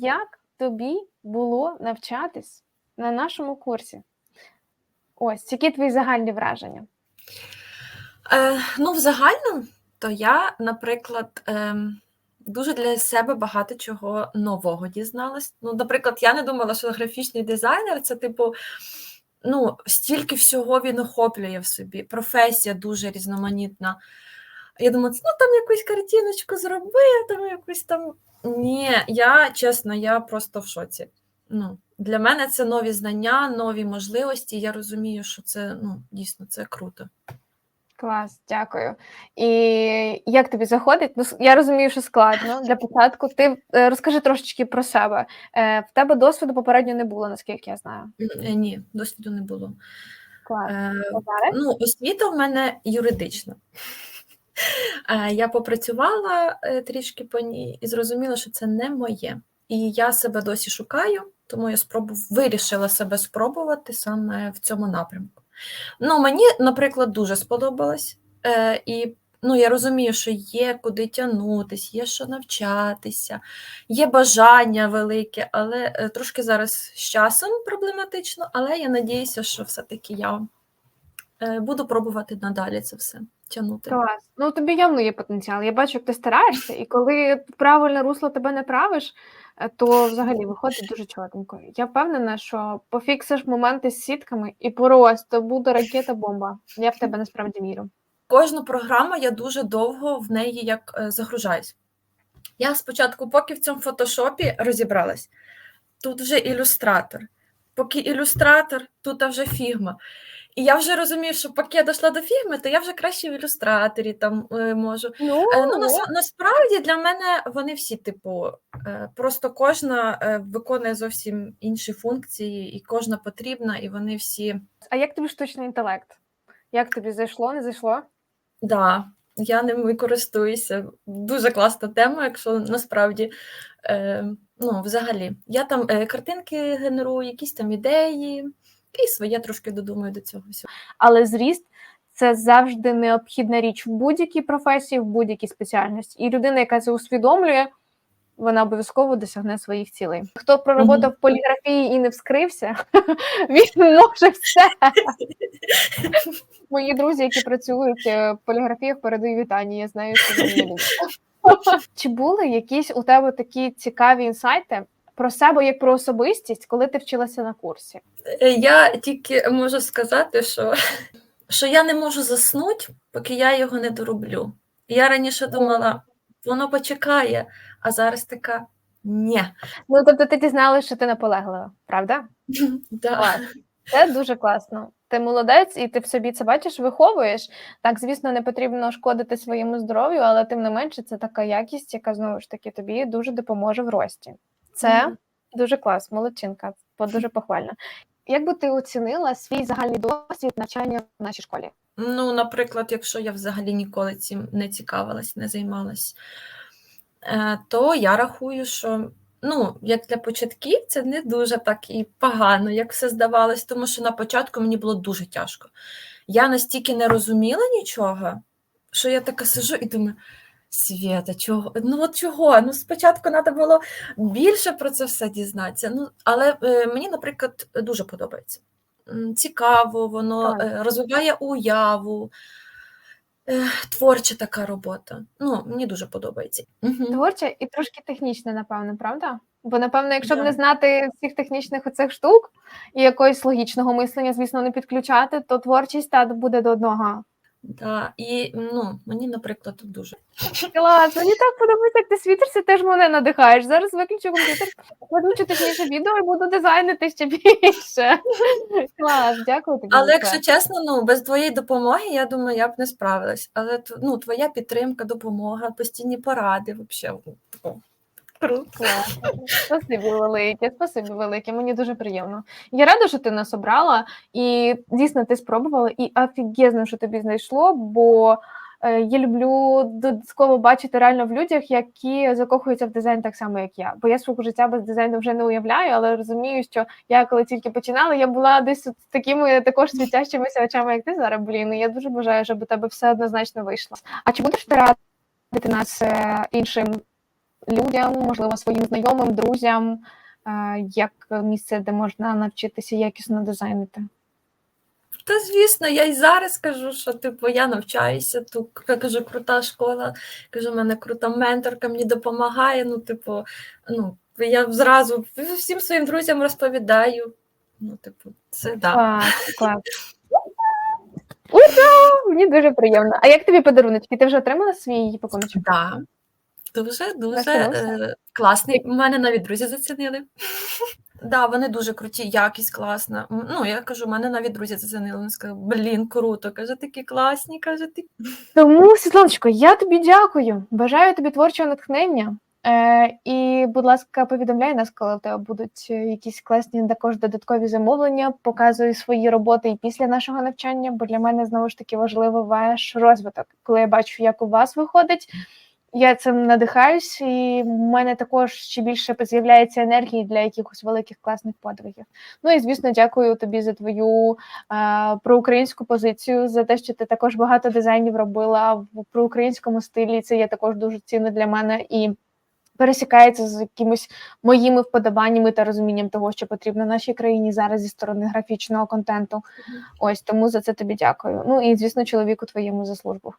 як тобі було навчатись на нашому курсі? Ось, які твої загальні враження? Е, ну, в загальному, то я, наприклад, ем, дуже для себе багато чого нового дізналась. Ну, наприклад, я не думала, що графічний дизайнер це, типу, ну, стільки всього він охоплює в собі. Професія дуже різноманітна. Я думала, ну там якусь картиночку зробив, там якусь там. Ні, я чесно, я просто в шоці. Ну, Для мене це нові знання, нові можливості. Я розумію, що це ну, дійсно це круто. Клас, дякую. І як тобі заходить? Ну, я розумію, що складно для початку. Ти е, розкажи трошечки про себе. Е, В тебе досвіду попередньо не було, наскільки я знаю. Е, Ні, досвіду не було. Клас. Е? Ну, освіта в мене юридична. Е, Я попрацювала е, трішки по ній і зрозуміла, що це не моє. І я себе досі шукаю, тому я спробу... вирішила себе спробувати саме в цьому напрямку. Ну, мені, наприклад, дуже сподобалось. Е, І ну, я розумію, що є куди тягнутися, є що навчатися, є бажання велике, але е, трошки зараз з часом проблематично, але я надіюся, що все-таки я е, буду пробувати надалі це все тягнути. Клас. Ну тобі явно є потенціал. Я бачу, як ти стараєшся, і коли правильне русло тебе не правиш, е, то взагалі виходить дуже чотенько. Я впевнена, що пофіксиш моменти з сітками і просто буде ракета бомба. Я в тебе насправді вірю. Кожну програму я дуже довго в неї як е, загружаюсь. Я спочатку, поки в цьому фотошопі розібралась, тут вже ілюстратор. Поки ілюстратор, тут вже фігма. І я вже розумію, що поки я дійшла до фігми, то я вже краще в ілюстраторі там е, можу. Ну, Е, Ну, нас, насправді для мене вони всі, типу, е, просто кожна виконує зовсім інші функції, і кожна потрібна, і вони всі. а як тобі штучний інтелект? Як тобі зайшло, не зайшло? Да, я ними користуюся. Дуже класна тема, якщо насправді. Е, ну, взагалі, я там е, картинки генерую, якісь там ідеї, і своє трошки додумаю до цього всього. Але зріст це завжди необхідна річ в будь-якій професії, в будь-якій спеціальності. І людина, яка це усвідомлює, вона обов'язково досягне своїх цілей. Хто проработав в поліграфії і не вскрився, він може все. Мої друзі, які працюють е, в поліграфіях, передаю вітання. Я знаю, що вони. Чи були якісь у тебе такі цікаві інсайти про себе як про особистість, коли ти вчилася на курсі? Е, Я тільки можу сказати, що, що я не можу заснути, поки я його не дороблю. Я раніше думала, воно почекає, а зараз така ні. Ну тобто ти дізналась, що ти наполеглива, правда? Да. Це дуже класно. Ти молодець, і ти в собі це бачиш, виховуєш. Так, звісно, не потрібно шкодити своєму здоров'ю, але тим не менше, це така якість, яка знову ж таки тобі дуже допоможе в рості. Це Мгм. дуже клас, молодчинка, дуже похвально. Як би ти оцінила свій загальний досвід навчання в нашій школі? Ну, наприклад, якщо я взагалі ніколи цим не цікавилась, не займалась, е, то я рахую, що ну, як для початків, це не дуже так і погано, як все здавалось, тому що на початку мені було дуже тяжко. Я настільки не розуміла нічого, що я така сижу і думаю. Свята, чого? Ну от чого? Ну, спочатку треба було більше про це все дізнатися. Ну, але е, мені, наприклад, дуже подобається. Цікаво, воно Так. е, розвиває уяву, творча така робота. Ну, мені дуже подобається. Творча і трошки технічна, напевно, правда? Бо, напевно, якщо б yeah. не знати всіх технічних оцих штук і якогось логічного мислення, звісно, не підключати, то творчість та буде до одного. Да. І ну, мені, наприклад, дуже. Клас, мені так подобається, як ти світишся, теж мене надихаєш. Зараз виключу комп'ютер, включу технічне відео і буду дизайнити ще більше. Клас, дякую тобі. Але якщо чесно, ну без твоєї допомоги, я думаю, я б не справилась. Але ну, твоя підтримка, допомога, постійні поради, взагалі. Круто. Спасибі велике, спасибі велике. Мені дуже приємно. Я рада, що ти нас обрала, і дійсно ти спробувала, і офігезно, що тобі знайшло, бо е, я люблю додатково бачити реально в людях, які закохуються в дизайн так само, як я. Бо я свого життя без дизайну вже не уявляю, але розумію, що я коли тільки починала, я була десь з такими також світящимися очами, як ти зараз, блін. І я дуже бажаю, щоб у тебе все однозначно вийшло. А чи будеш ти радити нас е, іншим людям, можливо, своїм знайомим, друзям, е, як місце, де можна навчитися якісно дизайнити? Та звісно, я й зараз кажу, що типу я навчаюся тут. Я кажу, крута школа. Кажу, в мене крута менторка, мені допомагає. Ну, типу, ну я зразу всім своїм друзям розповідаю. Ну, типу, це да. Клас, клас. Ура! Мені дуже приємно. А як тобі подаруночки? Ти вже отримала свій пакуночок? Да. Дуже дуже е, класний. У мене навіть друзі зацінили. Да, вони дуже круті, якість класна. Ну, я кажу, мене навіть друзі зацінили. Вони сказали, блін, круто. Каже, такі класні, каже, ти Тому, Світланочко, я тобі дякую. Бажаю тобі творчого натхнення. Е, і, будь ласка, повідомляй нас, коли в тебе будуть е, якісь класні також додаткові замовлення. Показуй свої роботи і після нашого навчання, бо для мене знову ж таки важливий ваш розвиток. Коли я бачу, як у вас виходить, я цим надихаюсь, і в мене також ще більше з'являється енергії для якихось великих класних подвигів. Ну і звісно, дякую тобі за твою е, проукраїнську позицію, за те, що ти також багато дизайнів робила в проукраїнському стилі. Це є також дуже цінно для мене і пересікається з якимись моїми вподобаннями та розумінням того, що потрібно нашій країні зараз зі сторони графічного контенту. Ось тому за це тобі дякую. Ну і звісно, чоловіку твоєму за службу.